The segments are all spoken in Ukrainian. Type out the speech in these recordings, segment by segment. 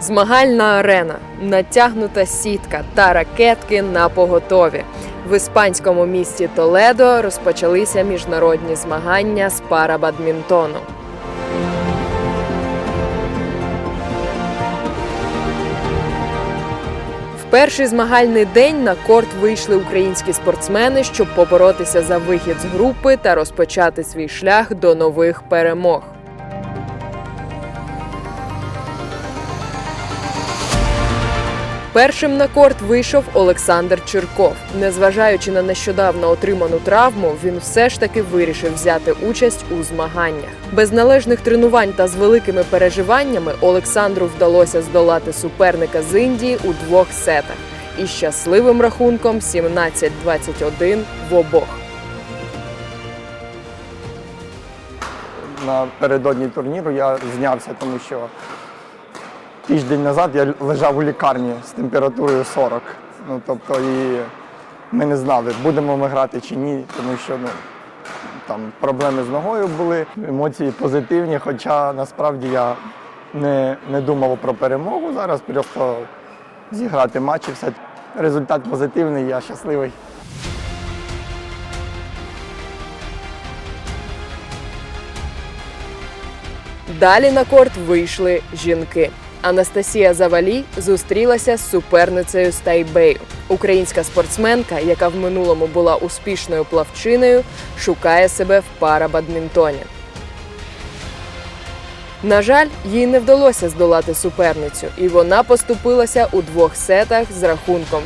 Змагальна арена, натягнута сітка та ракетки на поготові. В іспанському місті Толедо розпочалися міжнародні змагання з парабадмінтону. В перший змагальний день на корт вийшли українські спортсмени, щоб поборотися за вихід з групи та розпочати свій шлях до нових перемог. Першим на корт вийшов Олександр Чирков. Незважаючи на нещодавно отриману травму, він все ж таки вирішив взяти участь у змаганнях. Без належних тренувань та з великими переживаннями Олександру вдалося здолати суперника з Індії у двох сетах із щасливим рахунком 17-21 в обох. Напередодні турніру я знявся, тому що тиждень назад я лежав у лікарні з температурою 40. Ну, тобто, і ми не знали, будемо ми грати чи ні, тому що ну, там проблеми з ногою були, емоції позитивні, хоча насправді я не, не думав про перемогу зараз, просто зіграти матч і все. Результат позитивний, я щасливий. Далі на корт вийшли жінки. Анастасія Завалій зустрілася з суперницею з Тайбею. Українська спортсменка, яка в минулому була успішною плавчиною, шукає себе в парабадмінтоні. На жаль, їй не вдалося здолати суперницю, і вона поступилася у двох сетах з рахунком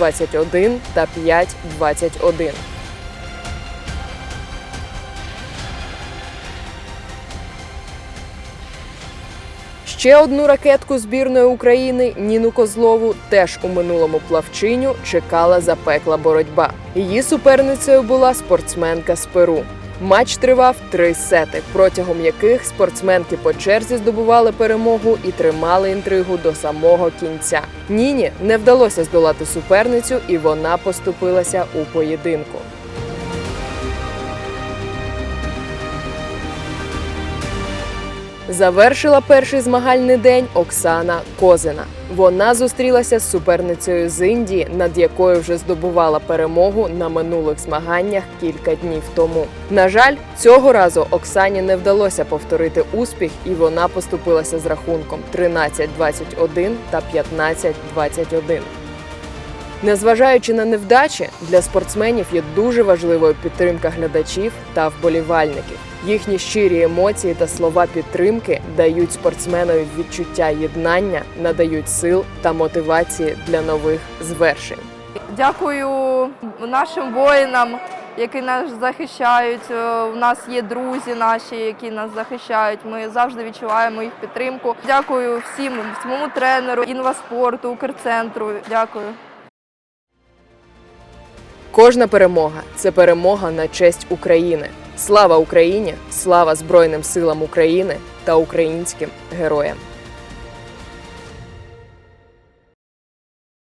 6-21 та 5-21. Ще одну ракетку збірної України Ніну Козлову теж у минулому плавчиню чекала запекла боротьба. Її суперницею була спортсменка з Перу. Матч тривав три сети, протягом яких спортсменки по черзі здобували перемогу і тримали інтригу до самого кінця. Ніні не вдалося здолати суперницю, і вона поступилася у поєдинку. Завершила перший змагальний день Оксана Козина. Вона зустрілася з суперницею з Індії, над якою вже здобувала перемогу на минулих змаганнях кілька днів тому. На жаль, цього разу Оксані не вдалося повторити успіх, і вона поступилася з рахунком 13-21 та 15-21. Незважаючи на невдачі, для спортсменів є дуже важливою підтримка глядачів та вболівальників. Їхні щирі емоції та слова підтримки дають спортсменові відчуття єднання, надають сил та мотивації для нових звершень. Дякую нашим воїнам, які нас захищають. Е, У нас є друзі наші, які нас захищають. Ми завжди відчуваємо їх підтримку. Дякую всім, своєму тренеру, інваспорту, Укрцентру. Дякую. Кожна перемога це перемога на честь України. Слава Україні! Слава Збройним силам України та українським героям!